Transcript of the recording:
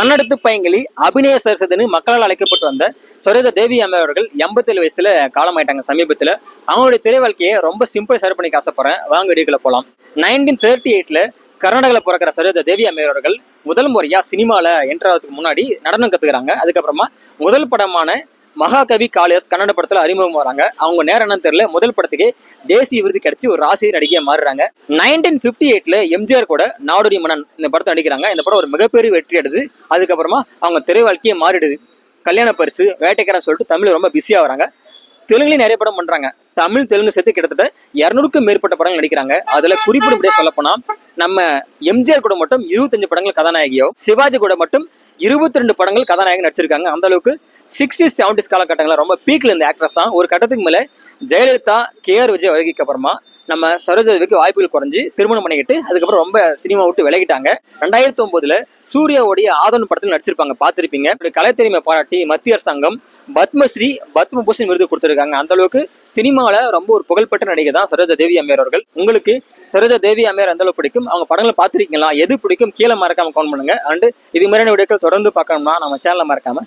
கண்ணெடுத்து பையங்களி அபிநய சரஸ்வதினு மக்களால் அழைக்கப்பட்டு வந்த சுரேத தேவி அம்மா அவர்கள் எண்பத்தேழு வயசுல காலமாயிட்டாங்க சமீபத்துல. அவங்களுடைய திரை வாழ்க்கையை ரொம்ப சிம்பிள் ஷேர் பண்ணிக்க ஆசைப்படுறேன் வாங்க வீடியோக்குள்ள போலாம். நைன்டீன் தேர்ட்டி எயிட்ல கர்நாடகாவில் பிறக்கிற சரோஜா தேவி அம்மையார் அவர்கள் முதல் முறையா சினிமால என்டர் ஆகிறதுக்கு முன்னாடி நடனம் கத்துக்கிறாங்க. அதுக்கப்புறமா முதல் படமான மகாகவி காளிதாஸ் கன்னட படத்துல அறிமுகம் வராங்க. அவங்க நேரம் என்னன்னு தெரியல. முதல் படத்துக்கு தேசிய விருது கிடைச்சி ஒரு ஆசிரியர் நடிகையா மாறுறாங்க. நைன்டீன் பிப்டி எயிட்ல எம்ஜிஆர் கூட நாடோடி மன்னன் இந்த படத்தை நடிக்கிறாங்க. இந்த படம் ஒரு மிகப்பெரிய வெற்றி அடுது அதுக்கப்புறமா அவங்க திரை வாழ்க்கையே மாறிடுது. கல்யாண பரிசு வேட்டைக்காரன் சொல்லிட்டு தமிழ் ரொம்ப பிஸியா வராங்க. தெலுங்குலேயும் நிறைய படம் பண்றாங்க. தமிழ் தெலுங்கு சேர்த்து கிட்டத்தட்ட இரநூறுக்கும் மேற்பட்ட படங்கள் நடிக்கிறாங்க. அதுல குறிப்பிடும்படியா சொல்ல போனா நம்ம எம்ஜிஆர் கூட மட்டும் இருபத்தஞ்சு படங்கள் கதாநாயகியோ சிவாஜி கூட மட்டும் இருபத்தி ரெண்டு படங்கள் கதாநாயகன் நடிச்சிருக்காங்க. அந்த அளவுக்கு சிக்ஸ்டிஸ் செவன்டிஸ் காலகட்டங்களில் ரொம்ப பீக்ல இருந்த ஆக்ட்ரஸ் தான். ஒரு கட்டத்துக்கு மேலே ஜெயலலிதா கேஆர் விஜய் வருகைக்கு அப்புறமா நம்ம சரோஜாதேவிக்கு வாய்ப்புகள் குறைஞ்சு திருமணம் பண்ணிக்கிட்டு அதுக்கப்புறம் ரொம்ப சினிமா விட்டு விலகிட்டாங்க. ரெண்டாயிரத்தி ஒன்பதுல சூர்யாவுடைய ஆதவன் படத்தில் நடிச்சிருப்பாங்க பார்த்திருப்பீங்க. கலை கலைத்திறமை பாராட்டி மத்திய அரசாங்கம் பத்மஸ்ரீ பத்மபூஷன் விருது கொடுத்துருக்காங்க. அந்த அளவுக்கு சினிமாவில் ரொம்ப ஒரு புகழ்பெற்ற நடிகை தான் சரோஜா தேவி அம்மையார் அவர்கள். உங்களுக்கு சரோஜா தேவி அம்மையார் அந்த அளவு பிடிக்கும்? அவங்க படங்களை பார்த்துருக்கீங்களா? எது பிடிக்கும்? கீழே மறக்காம கவுண்ட் பண்ணுங்க. அண்ட் இது மாதிரியான வீடியோக்கள் தொடர்ந்து பார்க்கணும்னா நம்ம சேனலை மறக்காம